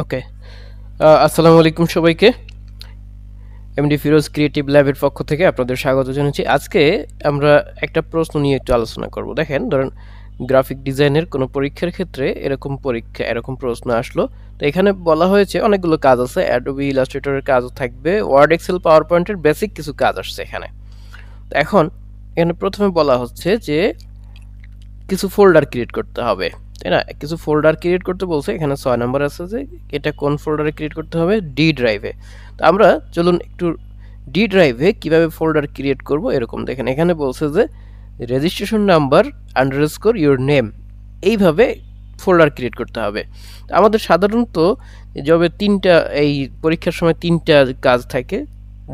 ওকে আসসালামু আলাইকুম সবাইকে। এমডি ফিরোজ ক্রিয়েটিভ ল্যাবের পক্ষ থেকে আপনাদের স্বাগত জানাচ্ছি। আজকে আমরা একটা প্রশ্ন নিয়ে একটু আলোচনা করব। দেখেন, ধরেন গ্রাফিক ডিজাইনের কোনো পরীক্ষার ক্ষেত্রে এরকম পরীক্ষা, এরকম প্রশ্ন আসলো। তো এখানে বলা হয়েছে অনেকগুলো কাজ আছে। অ্যাডোবি ইলাস্ট্রেটরের কাজও থাকবে। ওয়ার্ড এক্সেল পাওয়ার পয়েন্টের বেসিক কিছু কাজ আসছে এখানে। তো এখন এখানে প্রথমে বলা হচ্ছে যে কিছু ফোল্ডার ক্রিয়েট করতে হবে। তাই না কিছু ফোল্ডার ক্রিয়েট করতে বলছে, এখানে ছয় নাম্বার আছে যে এটা কোন ফোল্ডারে ক্রিয়েট করতে হবে? ডি ড্রাইভে তো আমরা চলুন একটু ডি ড্রাইভে কীভাবে ফোল্ডার ক্রিয়েট করব এরকম দেখেন। এখানে বলছে যে registration number underscore your name এইভাবে ফোল্ডার ক্রিয়েট করতে হবে। আমাদের সাধারণত জবে তিনটা, এই পরীক্ষার সময় তিনটা কাজ থাকে।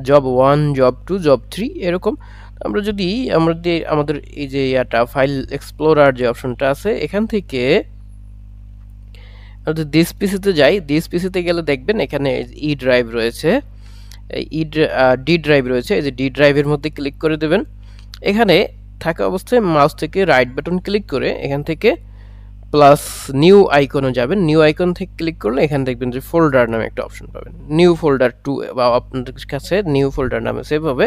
Job one job two job three এরকম। আমরা যদি আমরা যে আমাদের এই যে ইয়াটা ফাইল এক্সপ্লোরার যে অপশনটা আছে, এখান থেকে আমাদের দিস পিসিতে যাই দিস পিসিতে গেলে দেখবেন এখানে ই ড্রাইভ রয়েছে। ই ডি ড্রাইভ রয়েছে। এই যে ডি ড্রাইভের মধ্যে ক্লিক করে দেবেন। এখানে থাকা অবস্থায় মাউস থেকে রাইট বাটন ক্লিক করে এখান থেকে প্লাস নিউ আইকনও যাবেন। নিউ আইকন থেকে ক্লিক করলে এখানে দেখবেন যে ফোল্ডার নামে একটা অপশন পাবেন। নিউ ফোল্ডার টু বা আপনাদের কাছে নিউ ফোল্ডার নামে সেভ হবে।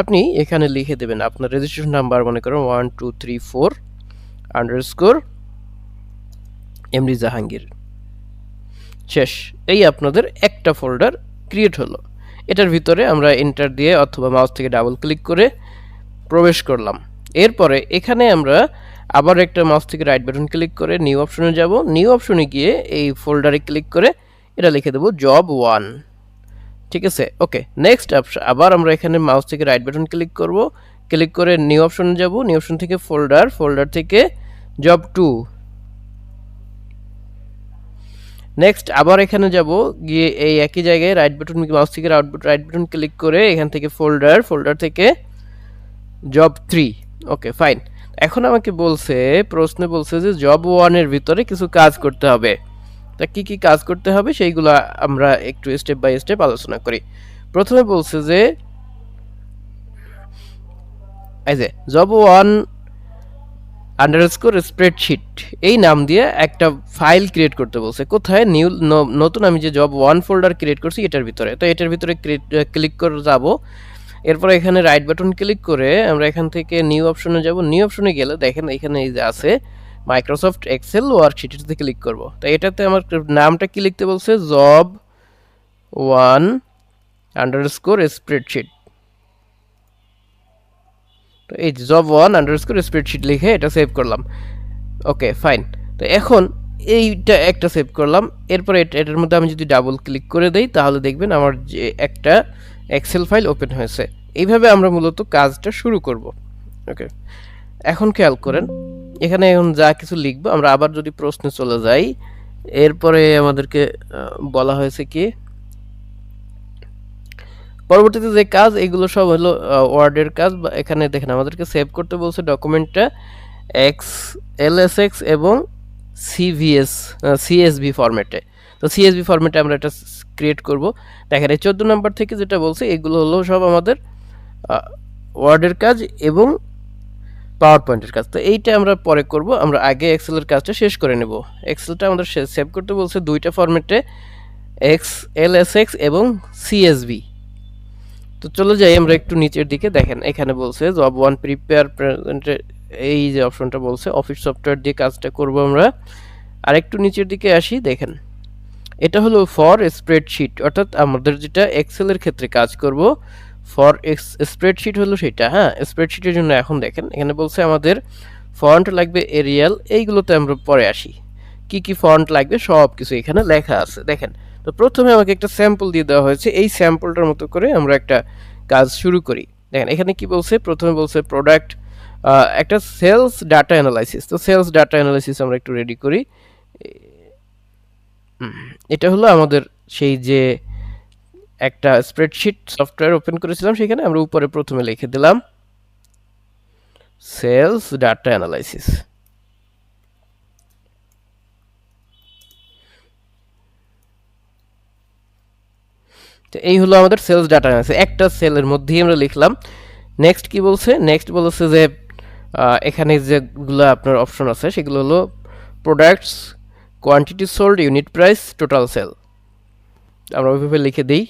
আপনি এখানে লিখে দেবেন আপনার রেজিস্ট্রেশন নাম্বার মনে করেন one two three four underscore MD Jahangir শেষ, এই আপনাদের একটা ফোল্ডার ক্রিয়েট হলো। এটার ভিতরে আমরা এন্টার দিয়ে অথবা মাউস থেকে ডাবল ক্লিক করে প্রবেশ করলাম। এরপরে এখানে আমরা আবার একটা মাউস থেকে রাইট বাটন ক্লিক করে নিউ অপশনে যাব। নিউ অপশনে গিয়ে এই ফোল্ডারে ক্লিক করে এটা লিখে দেবো জব ওয়ান ঠিক আছে? ওকে নেক্সট আবার আমরা এখানে মাউস থেকে রাইট বাটন ক্লিক করব। ক্লিক করে নিউ অপশনে যাব। নিউ অপশন থেকে ফোল্ডার ফোল্ডার থেকে জব টু নেক্সট আবার এখানে যাব। গিয়ে এই একই জায়গায় রাইট বাটন মাউস থেকে রাইট বাটন ক্লিক করে এখান থেকে ফোল্ডার ফোল্ডার থেকে জব থ্রি ওকে ফাইন এখন আমাকে বলছে, প্রশ্নে বলছে যে জব ওয়ানের ভিতরে কিছু কাজ করতে হবে। তা কি কি কাজ করতে হবে সেইগুলো আমরা একটু স্টেপ বাই স্টেপ আলোচনা করি। প্রথমে বলছে যে, এই যে জব ওয়ান আন্ডারস্কোর স্প্রেডশিট এই নাম দিয়ে একটা ফাইল ক্রিয়েট করতে বলছে। কোথায়? নিউ নতুন আমি যে জব ওয়ান ফোল্ডার ক্রিয়েট করছি এটার ভিতরে। তো এটার ভিতরে ক্লিক করে যাব। এরপর এখানে রাইট বাটন ক্লিক করে আমরা এখান থেকে নিউ অপশনে যাব। নিউ অপশনে গেলে দেখেন এখানে এই যে আছে মাইক্রোসফট এক্সেল ওয়ার্কশিট এটাতে ক্লিক করব। তো এটাতে আমার নামটা কি লিখতে বলছে? জব ওয়ান আন্ডারস্কোর স্প্রেডশিট তো এই জব ওয়ান আন্ডারস্কোর স্প্রেডশিট লিখে এটা সেভ করলাম। ওকে ফাইন তো এখন এইটা একটা সেভ করলাম। এরপরে এটার মধ্যে আমি যদি ডাবল ক্লিক করে দেই, তাহলে দেখবেন আমার যে একটা এক্সেল ফাইল ওপেন হয়েছে। এইভাবে আমরা মূলত কাজটা শুরু করব। ওকে এখন খেয়াল করেন। এখানে এখন যা কিছু লিখব, আমরা আবার যদি প্রশ্নে চলে যাই, এরপরে আমাদেরকে বলা হয়েছে কি, পরবর্তীতে যে কাজ, এগুলো সব হলো ওয়ার্ডের কাজ, বা এখানে দেখেন আমাদেরকে সেভ করতে বলছে ডকুমেন্টটা এক্স এলএসএক্স এবং সিভিএস সিএসভি ফরম্যাটে তো সিএসভি ফরম্যাটে আমরা এটা ক্রিয়েট করব। দেখেন এই চোদ্দ নাম্বার থেকে যেটা বলছে, এগুলো হলো সব আমাদের ওয়ার্ডের কাজ এবং পাওয়ার পয়েন্টের কাজ। তো এইটা আমরা পরে করব, আমরা আগে এক্সেলের কাজটা শেষ করে নেব। এক্সেলটা আমাদের সেভ করতে বলছে দুইটা ফরম্যাটে এক্স এল এস এক্স এবং সিএসবি তো চলে যাই আমরা একটু নিচের দিকে, দেখেন এখানে বলছে জব ওয়ান প্রিপেয়ার প্রেজেন্টে এই যে অপশনটা বলছে অফিস সফটওয়্যার দিয়ে কাজটা করব আমরা। আর একটু নিচের দিকে আসি, দেখেন। এটা হলো ফর স্প্রেডশিট অর্থাৎ আমাদের যেটা এক্সেলের ক্ষেত্রে কাজ করব ফর এক্স স্প্রেডশিট হলো সেটা হ্যাঁ? স্প্রেডশিটের জন্য এখন দেখেন, এখানে বলছে আমাদের ফন্ট লাগবে এরিয়াল এইগুলোতে আমরা পরে আসি। কি কি ফন্ট লাগবে? সব কিছু এখানে লেখা আছে। দেখেন, তো প্রথমে আমাকে একটা স্যাম্পল দিয়ে দেওয়া হয়েছে। এই স্যাম্পলটার মতো করে আমরা একটা কাজ শুরু করি। দেখেন, এখানে কি বলছে? প্রথমে বলছে প্রোডাক্ট একটা সেলস ডাটা অ্যানালাইসিস তো সেলস ডাটা অ্যানালাইসিস আমরা একটু রেডি করি। এটা হলো আমাদের সেই যে একটা স্প্রেডশিট সফটওয়্যার ওপেন করেছিলাম সেখানে, আমরা উপরে প্রথমে লিখে দিলাম সেলস ডাটা অ্যানালাইসিস তো এই হলো আমাদের সেলস ডাটা অ্যানালাইসিস একটা সেলের মধ্যেই আমরা লিখলাম। নেক্সট কি বলছে? নেক্সট বলছে যে এখানে যেগুলো আপনার অপশন আছে, সেগুলো হলো products quantity sold unit price total sale আমরা ওইভাবে লিখে দিই।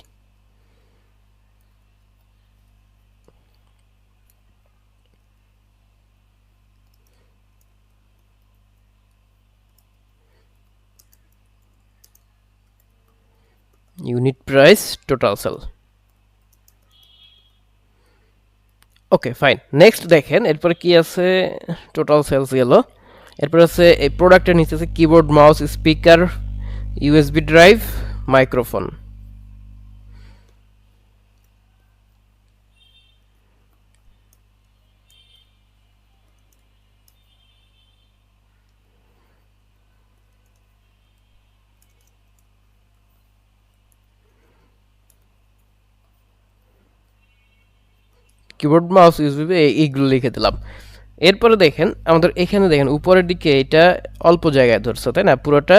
Unit price total sale. Okay, fine. Next দেখেন, এরপরে কি আছে? টোটাল সেলস গেল। এরপর আছে, এই প্রোডাক্টের নিচে আছে keyboard mouse speaker USB drive microphone keyboard mouse USB এইগুলো লিখে দিলাম। এরপরে দেখেন, আমাদের এখানে দেখেন, উপরের দিকে এটা অল্প জায়গায় ধরছে, তাই না? পুরোটা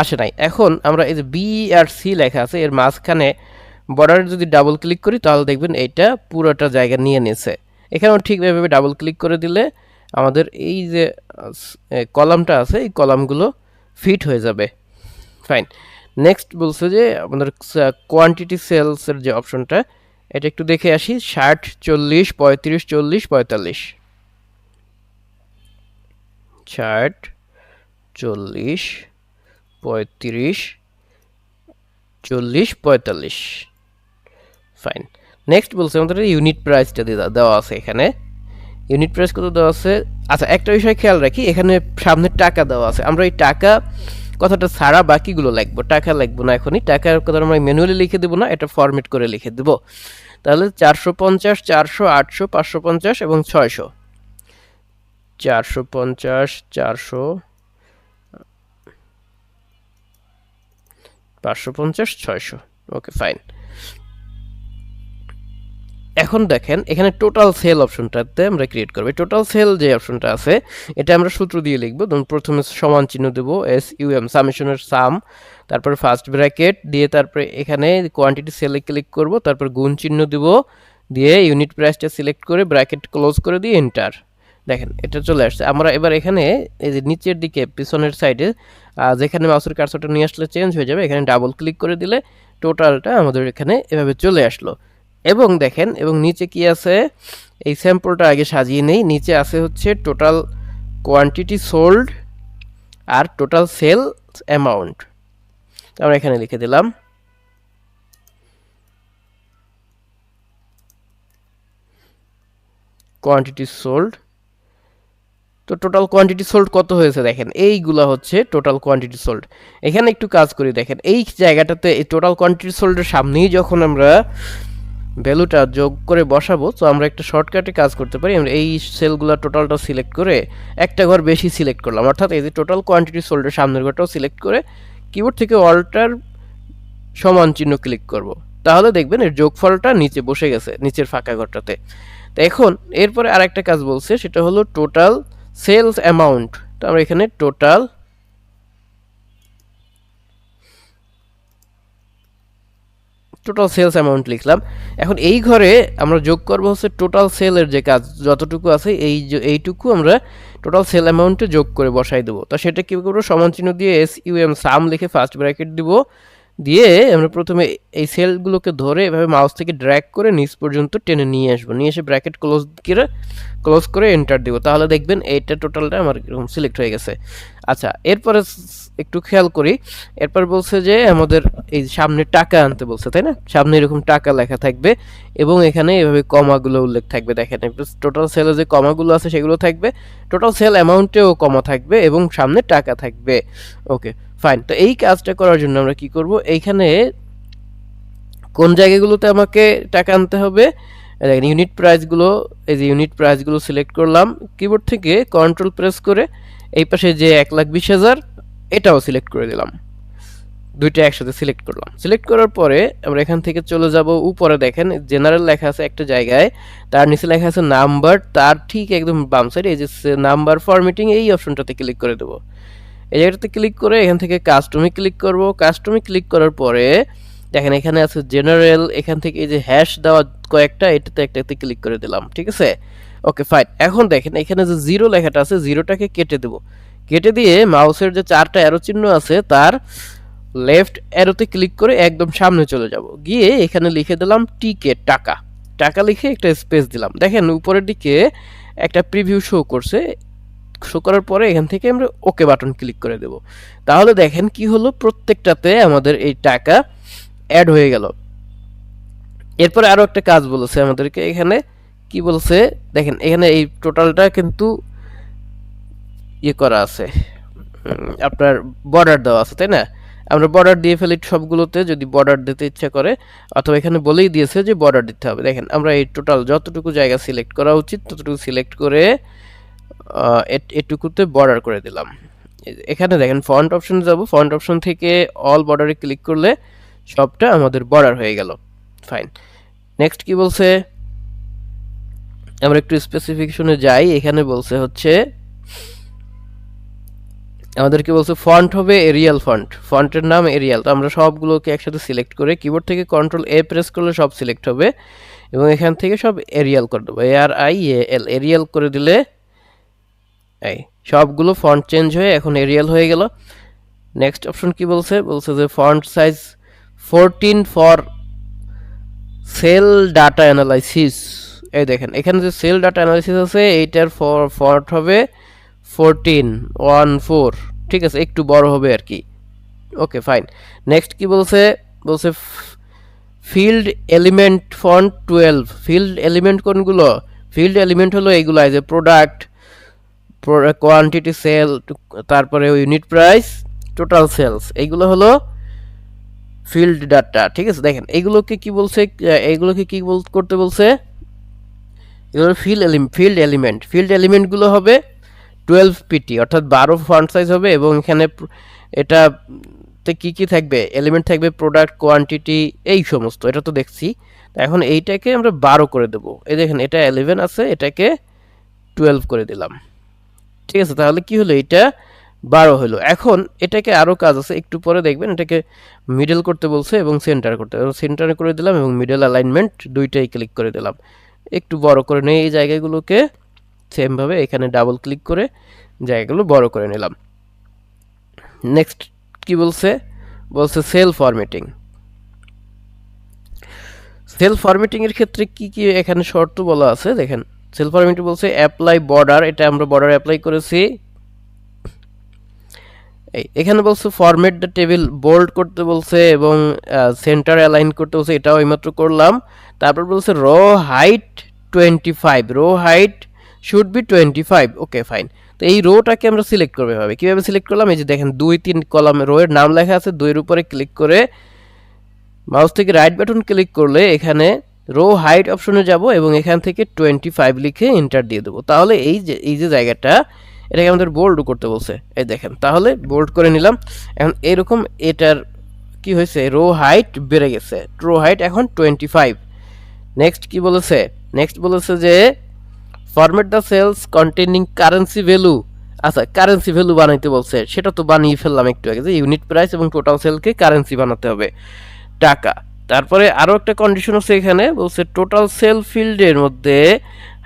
আসে নাই। এখন আমরা এই যে বি আর সি লেখা আছে, এর মাঝখানে বর্ডারে যদি ডাবল ক্লিক করি, তাহলে দেখবেন এইটা পুরোটা জায়গা নিয়ে নিয়েছে এখানেও ঠিকভাবে ডাবল ক্লিক করে দিলে আমাদের এই যে কলামটা আছে, এই কলামগুলো ফিট হয়ে যাবে। ফাইন নেক্সট বলছে যে, আমাদের কোয়ান্টিটি সেলসের যে অপশনটা এটা একটু দেখে আসি, ষাট, চল্লিশ, পঁয়ত্রিশ, চল্লিশ, পঁয়তাল্লিশ। ষাট, চল্লিশ, পঁয়ত্রিশ, চল্লিশ, পঁয়তাল্লিশ। ফাইন নেক্সট বলছে আমাদের ইউনিট প্রাইসটা দেওয়া আছে এখানে। ইউনিট প্রাইস কত দেওয়া আছে? আচ্ছা একটা বিষয় খেয়াল রাখি, এখানে সামনে টাকা দেওয়া আছে। আমরা এই টাকা কথাটা ছাড়া বাকিগুলো লাগবো, টাকা লাগবো না এখনই। টাকার কথা আমরা ম্যানুয়ালি লিখে দেবো না, এটা ফরম্যাট করে লিখে দেবো। তাহলে চারশো পঞ্চাশ, চারশো, আটশো, পাঁচশো পঞ্চাশ এবং ছয়শো। চারশো পঞ্চাশ, চারশো, পাঁচশো পঞ্চাশ, ছয়শো। ওকে ফাইন এখন দেখেন, এখানে টোটাল সেল অপশনটাতে আমরা ক্রিয়েট করব। টোটাল সেল যে অপশনটা আছে, এটা আমরা সূত্র দিয়ে লিখব। ধরুন, প্রথমে সমান চিহ্ন দেবো এস ইউ এম সামেশনের সাম তারপর ফার্স্ট ব্র্যাকেট দিয়ে তারপরে এখানে কোয়ান্টিটি সেলে ক্লিক করব, তারপর গুণ চিহ্ন দেব, দিয়ে ইউনিট প্রাইসটা সিলেক্ট করে ব্র্যাকেট ক্লোজ করে দিয়ে এন্টার দেখেন, এটা চলে আসছে। আমরা এবার এখানে, এই যে নিচের দিকে, পিছনের সাইডে যেখানে মাউসের কার্সরটা নিয়ে আসলে চেঞ্জ হয়ে যাবে, এখানে ডাবল ক্লিক করে দিলে টোটালটা আমাদের এখানে এভাবে চলে আসলো। এবং দেখেন, এবং নিচে কি আছে? এই স্যাম্পলটা আগে সাজিয়ে নেই। নিচে আছে হচ্ছে টোটাল কোয়ান্টিটি সোল্ড আর টোটাল সেল অ্যামাউন্ট আমরা এখানে লিখে দিলাম। কোয়ান্টিটি সোল্ড তো টোটাল কোয়ান্টিটি সোল্ড কত হয়েছে দেখেন? এইগুলা হচ্ছে টোটাল কোয়ান্টিটি সোল্ড এখানে একটু কাজ করি দেখেন। এই জায়গাটাতে এই টোটাল কোয়ান্টিটি সোল্ডের সামনেই যখন আমরা ভ্যালুটা যোগ করে বসাবো, তো আমরা একটা শর্টকাটে কাজ করতে পারি। আমরা এই সেলগুলো টোটালটা সিলেক্ট করে একটা ঘর বেশি সিলেক্ট করলাম। অর্থাৎ এই যে টোটাল কোয়ান্টিটি সোল্ডের সামনের ঘরটাও সিলেক্ট করে কিবোর্ড থেকে অল্টার সমান চিহ্ন ক্লিক করব। তাহলে দেখবেন এর যোগফলটা নিচে বসে গেছে, নিচের ফাঁকা ঘরটাতে। তো এখন এরপরে আরেকটা কাজ বলছে, সেটা হলো টোটাল সেলস অ্যামাউন্ট। তো আমরা এখানে টোটাল টোটাল সেলস অ্যামাউন্ট লিখলাম। এখন এই ঘরে আমরা যোগ করব হচ্ছে টোটাল সেলের যে কাজ, যতটুকু আছে এই এইটুকু আমরা টোটাল সেল অ্যামাউন্টে যোগ করে বসাই দেবো। তো সেটা কী করব? সমান চিহ্ন দিয়ে এস ইউ এম সাম লিখে ফার্স্ট ব্র্যাকেট দিব। দিয়ে আমরা প্রথমে এই সেলগুলোকে ধরে এভাবে মাউস থেকে ড্র্যাগ করে নিচ পর্যন্ত টেনে নিয়ে আসব। নিয়ে এসে ব্র্যাকেট ক্লোজ করে ক্লোজ করে এন্টার দিব। তাহলে দেখবেন এইটা টোটালটা আমার এরকম সিলেক্ট হয়ে গেছে। আচ্ছা এরপরে একটু খেয়াল করি। এরপর বলছে যে, আমাদের এই সামনে টাকা আনতে বলছে, তাই না? সামনে এরকম টাকা লেখা থাকবে এবং এখানে এভাবে কমাগুলো উল্লেখ থাকবে, দেখেন। টোটাল সেলে যে কমাগুলো আছে, সেগুলো থাকবে। টোটাল সেল অ্যামাউন্টেও কমা থাকবে এবং সামনে টাকা থাকবে। ওকে ফাইন তো এই কাজটা করার জন্য আমরা কি করব? এইখানে কোন জায়গাগুলোতে আমাকে টাকা আনতে হবে? দেখেন ইউনিট প্রাইসগুলো এই যে ইউনিট প্রাইসগুলো সিলেক্ট করলাম কিবোর্ড থেকে কন্ট্রোল প্রেস করে এই পাশে যে এক লাখ বিশ হাজার, এটাও সিলেক্ট করে দিলাম। দুইটা একসাথে সিলেক্ট করলাম। সিলেক্ট করার পরে আমরা এখান থেকে চলে যাব উপরে, দেখেন জেনারেল লেখা আছে একটা জায়গায়, তার নিচে লেখা আছে নাম্বার তার ঠিক একদম বাম সাইড এই যে নাম্বার ফরমেটিং এই অপশনটাতে ক্লিক করে দেবো। এই জায়গাটাতে ক্লিক করে এখান থেকে কাস্টমে ক্লিক করব। কাস্টমে ক্লিক করার পরে দেখেন, এখানে আছে জেনারেল এখান থেকে এই যে হ্যাশ দেওয়া কয়েকটা, এটাতে একটাতে ক্লিক করে দিলাম, ঠিক আছে? ওকে ফাইন এখন দেখেন, এখানে যে জিরো লেখাটা আছে জিরোটাকে কেটে দেবো। কেটে দিয়ে মাউসের যে চারটা অ্যারো চিহ্ন আছে, তার লেফট অ্যারোতে ক্লিক করে একদম সামনে চলে যাব। গিয়ে এখানে লিখে দিলাম টিকে টাকা। টাকা লিখে একটা স্পেস দিলাম। দেখেন, উপরের দিকে একটা প্রিভিউ শো করছে। শো করার পরে এখান থেকে আমরা ওকে বাটন ক্লিক করে দেব। তাহলে দেখেন কি হলো, প্রত্যেকটাতে আমাদের এই টাকা অ্যাড হয়ে গেল। এরপরে আরও একটা কাজ বলেছে আমাদেরকে, এখানে কি বলছে? দেখেন, এখানে এই টোটালটা কিন্তু ইয়ে করা আছে। আপনার বর্ডার দেওয়া আছে, তাই না? আমরা বর্ডার দিয়ে ফেলি সবগুলোতে, যদি বর্ডার দিতে ইচ্ছা করে, অথবা এখানে বলেই দিয়েছে যে বর্ডার দিতে হবে। দেখেন, আমরা এই টোটাল যতটুকু জায়গা সিলেক্ট করা উচিত, ততটুকু সিলেক্ট করে এট- এটুকুতে বর্ডার করে দিলাম। এখানে দেখেন ফন্ট অপশন যাব। ফন্ট অপশন থেকে অল বর্ডারে ক্লিক করলে সবটা আমাদের বর্ডার হয়ে গেল। ফাইন নেক্সট কি বলছে? আমরা একটু স্পেসিফিকেশনে যাই। এখানে বলছে হচ্ছে আমাদের আমাদেরকে বলছে ফন্ট হবে এরিয়াল ফন্ট ফন্টের নাম এরিয়াল তো আমরা সবগুলোকে একসাথে সিলেক্ট করে কিবোর্ড থেকে কন্ট্রোল এ প্রেস করলে সব সিলেক্ট হবে এবং এখান থেকে সব এরিয়াল করে দেবো। এ আর আই এ এল এরিয়াল করে দিলে, এই সবগুলো ফন্ট চেঞ্জ হয়ে এখন এরিয়াল হয়ে গেল। নেক্সট অপশন কি বলছে? বলছে যে font size fourteen for sale data analysis এই দেখেন, এখানে যে সেল ডাটা অ্যানালাইসিস আছে, এইটার ফর ফন্ট হবে ফোরটিন ওয়ান ফোর ঠিক আছে, একটু বড় হবে আর কি। ওকে ফাইন নেক্সট কি বলছে? বলছে field element font twelve field element কোনগুলো? ফিল্ড এলিমেন্ট হলো এইগুলো, এই যে প্রোডাক্ট কোয়ান্টিটি সেল তারপরে ইউনিট প্রাইস টোটাল সেলস এইগুলো হলো ফিল্ড ডাটা ঠিক আছে? দেখেন এইগুলোকে কি বলছে আহ, এইগুলোকে কি বল করতে বলছে? এগুলো ফিল্ড ফিল্ড এলিমেন্ট ফিল্ড এলিমেন্টগুলো হবে টুয়েলভ পিটি অর্থাৎ বারো ফন্ট সাইজ হবে এবং এখানে এটা তে কি কি থাকবে? এলিমেন্ট থাকবে প্রোডাক্ট কোয়ান্টিটি এই সমস্ত এটা তো দেখছি। এখন এইটাকে আমরা বারো করে দেবো। এই দেখেন এটা এলেভেন আছে এটাকে টুয়েলভ করে দিলাম। ঠিক আছে তাহলে কি হলো? এটা বারো হলো। এখন এটাকে আরও কাজ আছে, একটু পরে দেখবেন এটাকে মিডল করতে বলছে এবং সেন্টার করতে। সেন্টার করে দিলাম এবং মিডল অ্যালাইনমেন্ট দুইটাই ক্লিক করে দিলাম। একটু বড় করে নিয়ে এই জায়গাগুলোকে সেমভাবে এখানে ডাবল ক্লিক করে জায়গাগুলো বড় করে নিলাম। নেক্সট কি বলছে? বলছে সেল ফরম্যাটিং সেল ফরম্যাটিং এর ক্ষেত্রে কি কি এখানে শর্ত বলা আছে? দেখেন সেল ফরম্যাটিং বলছে অ্যাপ্লাই বর্ডার এটা আমরা বর্ডার অ্যাপ্লাই করেছি। এখানে বলছে ফরম্যাট দ্য টেবিল বোল্ড করতে বলছে এবং সেন্টার অ্যালাইন করতে বলছে, এটাও এইমাত্র করলাম। তারপর বলছে row height twenty five row height should be twenty five okay fine তো এই রোটাকে আমরা সিলেক্ট করবে হবে কীভাবে সিলেক্ট করলাম? এই যে দেখেন, দুই, তিন কলামে রো এর নাম লেখা আছে, দুইয়ের উপরে ক্লিক করে মাউস থেকে রাইট বাটন ক্লিক করলে এখানে রো হাইট অপশনে যাব এবং এখান থেকে টোয়েন্টি ফাইভ লিখে এন্টার দিয়ে দেবো। তাহলে এই যে এই যে জায়গাটা এটাকে আমাদের বোল্ড করতে বলছে। এই দেখেন, তাহলে বোল্ড করে নিলাম। এখন এরকম এটার কি হয়েছে? রো হাইট বেড়ে গেছে। রো হাইট এখন টোয়েন্টি ফাইভ নেক্সট কি বলেছে? নেক্সট বলেছে যে format the cells containing currency value আচ্ছা কারেন্সি ভ্যালু বানাইতে বলছে। সেটা তো বানিয়ে ফেললাম একটু আগে যে ইউনিট প্রাইস এবং টোটাল সেলকে কারেন্সি বানাতে হবে। টাকা। তারপরে আরও একটা কন্ডিশন আছে এখানে, বলছে টোটাল সেল ফিল্ডের মধ্যে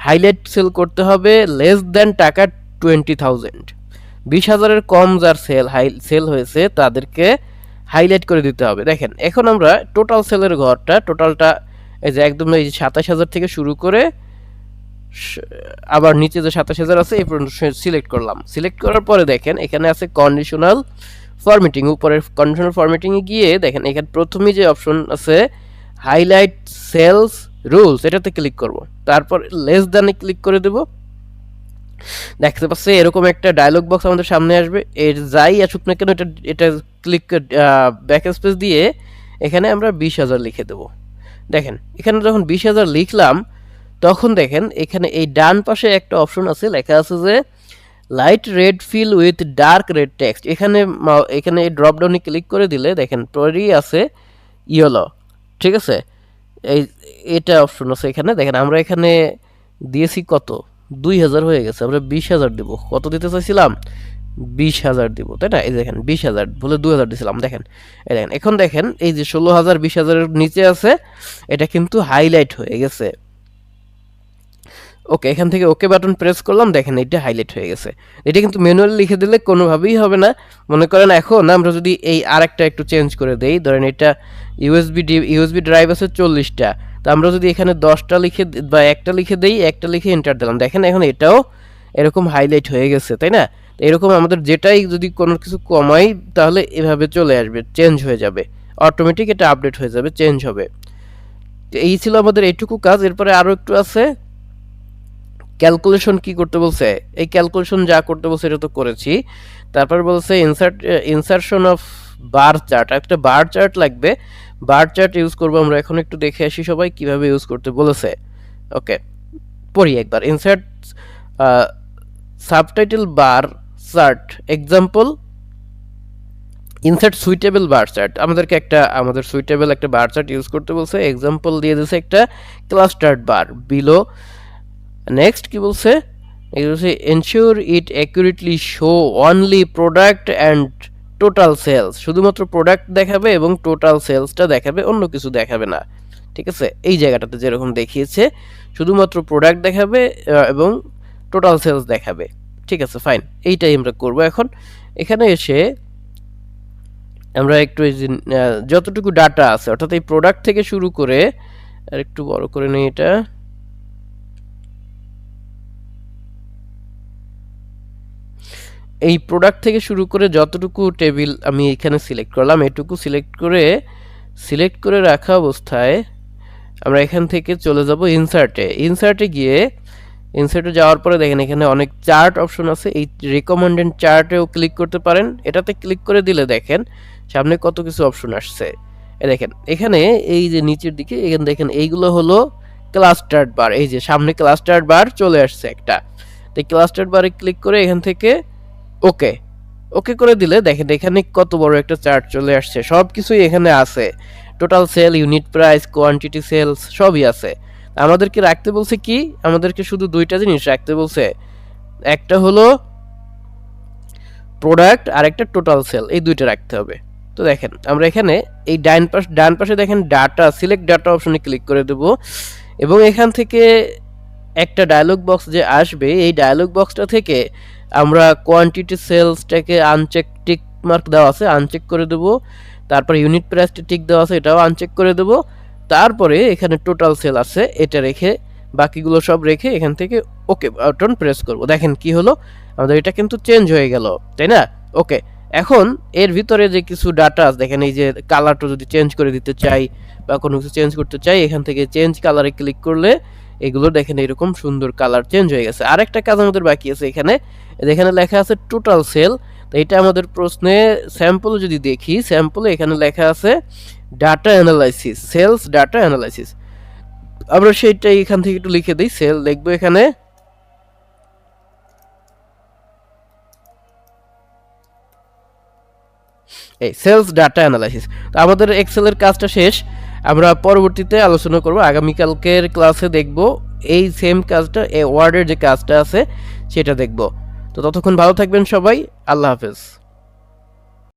হাইলাইট সেল করতে হবে লেস দেন টাকা টোয়েন্টি থাউজেন্ড বিশ হাজারের কম যার সেল হাই সেল হয়েছে, তাদেরকে হাইলাইট করে দিতে হবে। দেখেন, এখন আমরা টোটাল সেলের ঘরটা টোটালটা এই যে একদম এই যে সাতাশ হাজার থেকে শুরু করে আবার নিচে যে সাতাশ হাজার আছে, এই পর্যন্ত সিলেক্ট করলাম। সিলেক্ট করার পরে দেখেন, এখানে আছে কন্ডিশনাল ফরম্যাটিং উপরের কন্ডিশনাল ফরম্যাটিংয়ে গিয়ে দেখেন, এখানে প্রথমেই যে অপশন আছে হাইলাইট সেলস রুলস এটাতে ক্লিক করব। তারপর লেস দানে ক্লিক করে দেব। দেখতে পাচ্ছি, এরকম একটা ডায়লগ বক্স আমাদের সামনে আসবে। এর যাই আসুক না কেন, এটা এটা ক্লিক ব্যাক স্পেস দিয়ে এখানে আমরা বিশ হাজার লিখে দেব। দেখেন, এখানে যখন বিশ হাজার লিখলাম, তখন দেখেন, এখানে এই ডান পাশে একটা অপশন আছে, লেখা আছে যে light red fill with dark red text এখানে এখানে এই ড্রপ ডাউনে ক্লিক করে দিলে দেখেন পরেই আছে ইয়েলো ঠিক আছে? এই, এটা অপশন আছে এখানে। দেখেন, আমরা এখানে দিয়েছি কত? দুই হাজার হয়ে গেছে, আমরা বিশ হাজার দিব। কত দিতে চাইছিলাম? বিশ হাজার দিব, তাই না? এই দেখেন, বিশ হাজার বলে দুই হাজার দিছিলাম, দেখেন। এই দেখেন, এখন দেখেন, এই যে ষোলো হাজার, বিশ হাজারের নিচে আছে, এটা কিন্তু হাইলাইট হয়ে গেছে। ওকে, এখান থেকে ওকে বাটন প্রেস করলাম, দেখেন এটা হাইলাইট হয়ে গেছে। এটা কিন্তু ম্যানুয়ালি লিখে দিলে কোনোভাবেই হবে না। মনে করেন এখন আমরা যদি এই আরেকটা একটু চেঞ্জ করে দেই, ধরেন এটা ইউএসবি ইউএসবি ড্রাইভ আছে চল্লিশটা তো আমরা যদি এখানে দশটা লিখে বা একটা লিখে দেই, একটা লিখে এন্টার দিলাম। দেখেন এখন এটাও এরকম হাইলাইট হয়ে গেছে, তাই না? এরকম আমাদের যেটাই যদি কোনো কিছু কমাই, তাহলে এভাবে চলে আসবে চেঞ্জ হয়ে যাবে। অটোমেটিক এটা আপডেট হয়ে যাবে চেঞ্জ হবে। তো এই ছিল আমাদের এইটুকু কাজ। এরপরে আরও একটু আছে। ক্যালকুলেশন কি করতে বলছে? এই ক্যালকুলেশন যা করতে বলছে, এটা তো করেছি। তারপর বলছে insert insertion of bar chart একটা বার চার্ট লাগবে। বার চার্ট ইউজ করব, আমরা এখন একটু দেখে আসি সবাই কীভাবে ইউজ করতে বলেছে। ওকে পড়ি একবার। Insert subtitle bar chart example insert suitable bar chart আমাদেরকে একটা, আমাদের সুইটেবল একটা বার চার্ট ইউজ করতে বলছে। এক্সাম্পল দিয়ে দিয়েছে একটা ক্লাস্টার্ড বার বিলো নেক্সট কি বলছে? বলছে ensure it accurately show only product and total sales শুধুমাত্র প্রোডাক্ট দেখাবে এবং টোটাল সেলসটা দেখাবে, অন্য কিছু দেখাবে না। ঠিক আছে? এই জায়গাটাতে যেরকম দেখিয়েছে, শুধুমাত্র প্রোডাক্ট দেখাবে এবং টোটাল সেলস দেখাবে। ঠিক আছে ফাইন এইটাই আমরা করব এখন। এখানে এসে আমরা একটু যতটুকু ডাটা আছে, অর্থাৎ এই প্রোডাক্ট থেকে শুরু করে আর একটু বড় করে নিই এটা। এই প্রোডাক্ট থেকে শুরু করে যতটুকু টেবিল আমি এখানে সিলেক্ট করলাম, এটুকু সিলেক্ট করে সিলেক্ট করে রাখা অবস্থায় আমরা এখান থেকে চলে যাব ইনসার্টে ইনসার্টে গিয়ে ইনসার্টে যাওয়ার পরে দেখেন এখানে অনেক চার্ট অপশন আছে। এই রিকমেন্ডেড চার্টেও ক্লিক করতে পারেন। এটাতে ক্লিক করে দিলে দেখেন সামনে কত কিছু অপশন আসছে। এ দেখেন, এখানে এই যে নিচের দিকে, এখানে দেখেন এইগুলো হলো ক্লাস্টার্ড বার এই যে সামনে ক্লাস্টার্ড বার চলে আসছে একটা। তো ক্লাস্টার্ড বারে ক্লিক করে এখান থেকে ওকে ওকে করে দিলে দেখেন এখানে কত বড় একটা চার্ট চলে আসছে। সব কিছুই এখানে আছে। Total sale unit price quantity sales সবই আছে। আমাদেরকে রাখতে বলছে কি? আমাদেরকে শুধু দুইটা জিনিস রাখতে বলছে। একটা হলো প্রোডাক্ট আর একটা টোটাল সেল এই দুইটা রাখতে হবে। তো দেখেন, আমরা এখানে এই ডান পাশ, ডান পাশে দেখেন ডাটা সিলেক্ট ডাটা অপশনে ক্লিক করে দেব। এবং এখান থেকে একটা ডায়লগ বক্স যে আসবে, এই ডায়লগ বক্সটা থেকে আমরা কোয়ান্টিটি সেলসটাকে আনচেক টিক মার্ক দেওয়া আছে আনচেক করে দেব। তারপর ইউনিট প্রাইসটা টিক দেওয়া আছে, এটাও আনচেক করে দেব। তারপরে এখানে টোটাল সেল আছে, এটা রেখে বাকিগুলো সব রেখে এখান থেকে ওকে বাটন প্রেস করব। দেখেন কি হলো? আমাদের এটা কিন্তু চেঞ্জ হয়ে গেল, তাই না? ওকে এখন এর ভিতরে যে কিছু ডাটা দেখেন এই যে কালারটা যদি চেঞ্জ করে দিতে চাই বা কোনো কিছু চেঞ্জ করতে চাই, এখান থেকে চেঞ্জ কালারে ক্লিক করলে এগুলো দেখেন এরকম সুন্দর কালার চেঞ্জ হয়ে গেছে। আরেকটা কাজ আমাদের বাকি আছে এখানে। এখানে লেখা আছে টোটাল সেল তো এটা আমাদের প্রশ্নে স্যাম্পল যদি দেখি স্যাম্পলে এখানে লেখা আছে data analysis sales data analysis আমরা সেইটাই এখান থেকে একটু লিখে দিই সেল লিখব এখানে। এই সেলস ডাটা অ্যানালাইসিস তো আমাদের এক্সেলের কাজটা শেষ। আমরা পরবর্তীতে আলোচনা করব, আগামীকালকের ক্লাসে দেখব, এই সেম কাজটা এ ওয়ার্ডের যে কাজটা আছে, সেটা দেখব। তো ততক্ষণ ভালো থাকবেন সবাই, আল্লাহ হাফেজ।